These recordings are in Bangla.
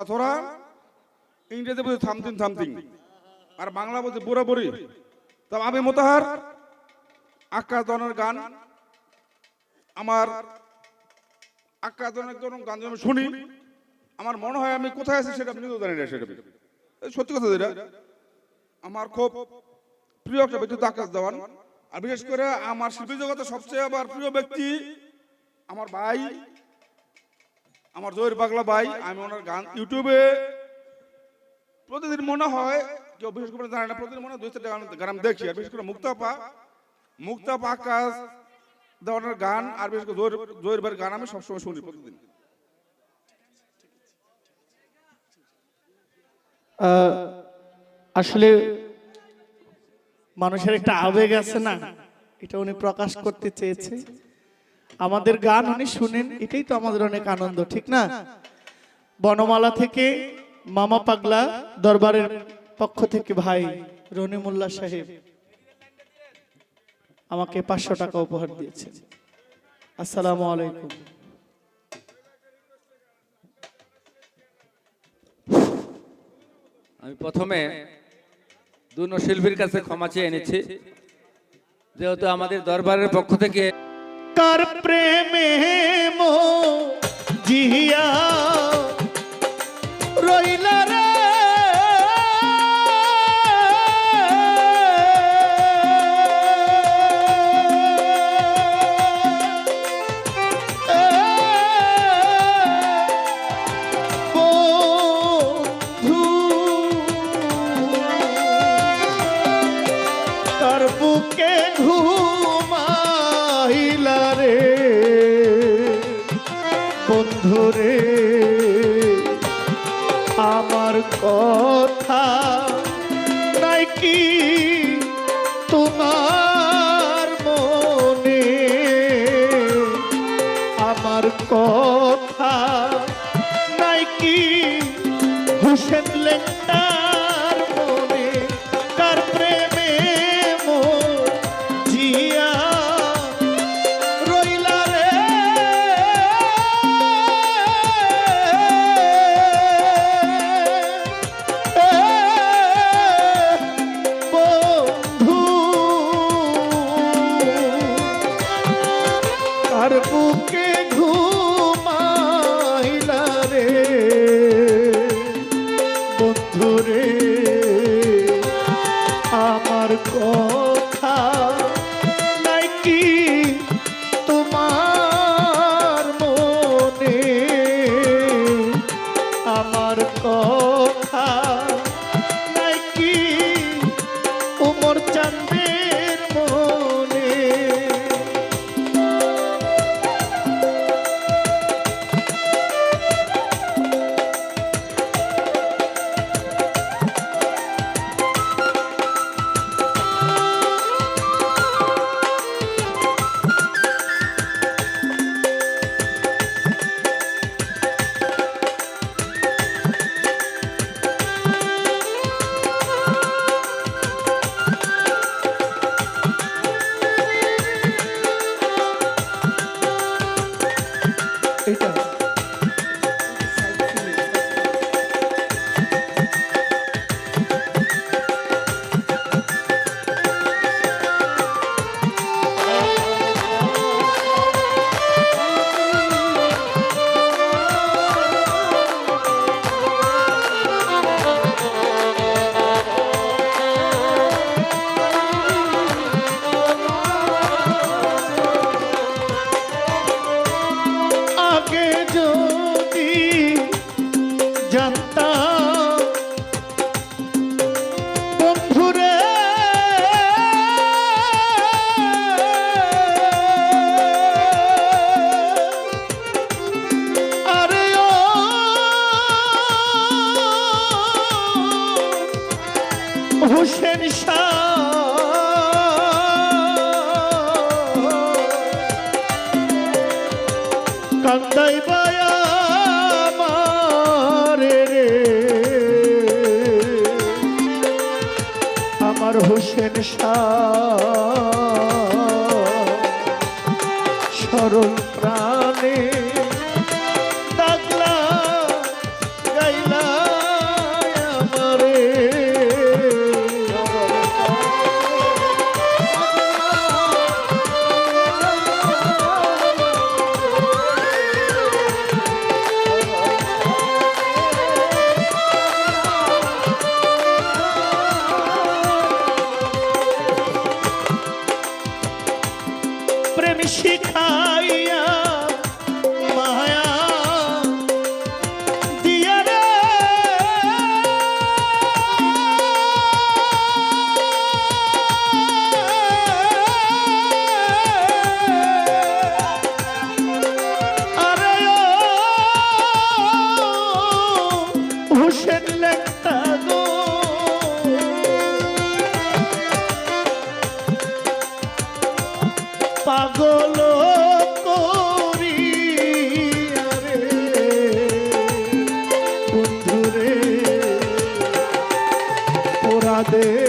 অথরা ইংরেজি বলছে থামতিং থামতিং আর বাংলা বলছে বুড়াবুড়ি তবে আমি মোতাহার, আকাশ ধরনের গান। আমার আকাশ ধরনের কোনো গান আমি শুনি, আমার মনে হয় আমি কোথায় আছি সেটা নিজেও জানি না সেটা। সত্যি কথা যেটা, আমার খুব প্রিয় একটা ব্যক্তি আকাশ দেওয়ান। আর বিশেষ করে আমার শিল্পী জগতে সবচেয়ে আমার প্রিয় ব্যক্তি আমার ভাই আমার জয়ের পাগলা ভাই, আমি ওনার গান ইউটিউবে প্রতিদিন মনে হয়, কেউ বিশেষ করে জানে না, প্রতিদিন মনে হয় দুই, চারটা গান গান আমি দেখি। আর বিশেষ করে মুক্তাপা মুক্তাপা আকাশ দেওয়ানের গান, আর বিশেষ করে জয়ের জয়ের ভাইয়ের গান আমি সবসময় শুনি প্রতিদিন। আসলে মানুষের একটা আবেগ আছে না? এটা উনি প্রকাশ করতে চেয়েছে। আমাদের গান উনি শুনেন এটাই তো আমাদের অনেক আনন্দ ঠিক না? বনমালা থেকে মামা পাগলা দরবারের পক্ষ থেকে ভাই রনিমুল্লাহ সাহেব আমাকে পাঁচশো টাকা উপহার দিয়েছেন। আসসালামু আলাইকুম। আমি প্রথমে দুনো শিল্পীর কাছে ক্ষমা চেয়ে এনেছি যেহেতু আমাদের দরবারের পক্ষ থেকে কার প্রেমে মো জিয়া। রইলা আমার কথা। নাই কি তোমার মনে আমার কথা? নাই কি হুসেন লেঙ্গার হুসেন কান্দাই বায়া রে। আমার হোসেন শাহ। রে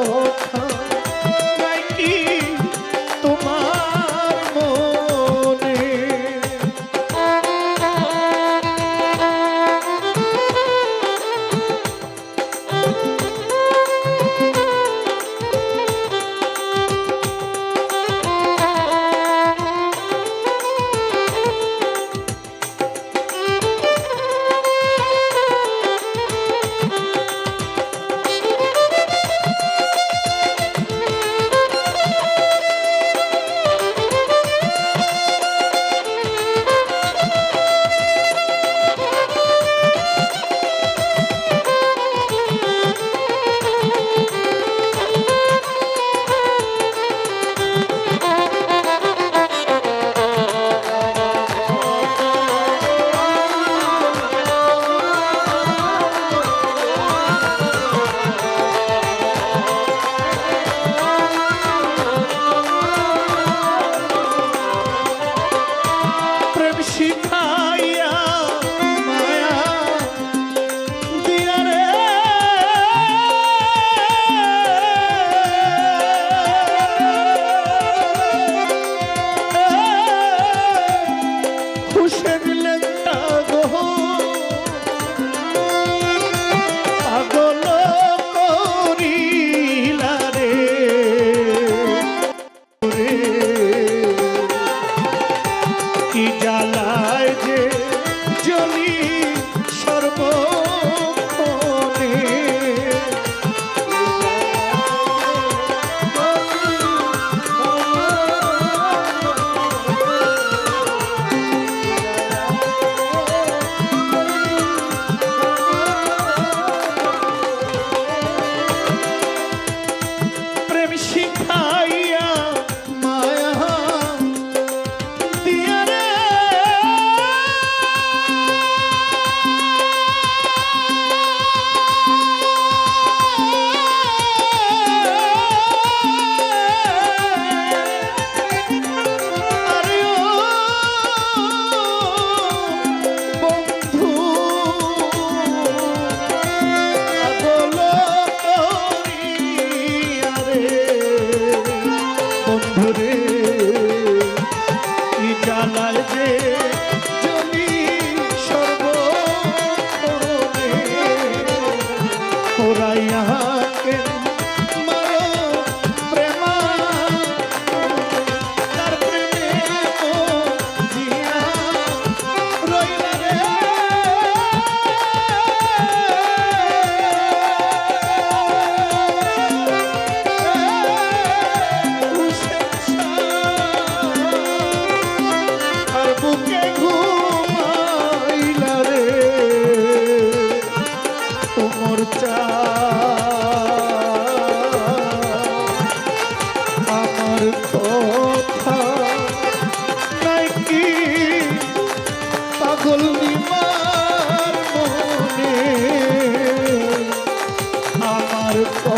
Oh. oh, oh.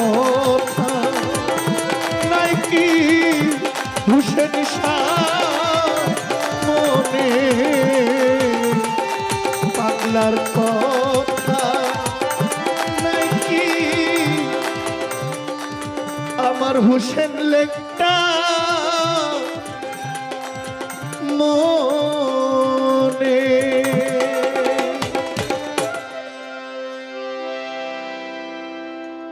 কথা নাই কি হুসেন মনে। পাগলার কথা নাই কি আমার হুসেন লেখা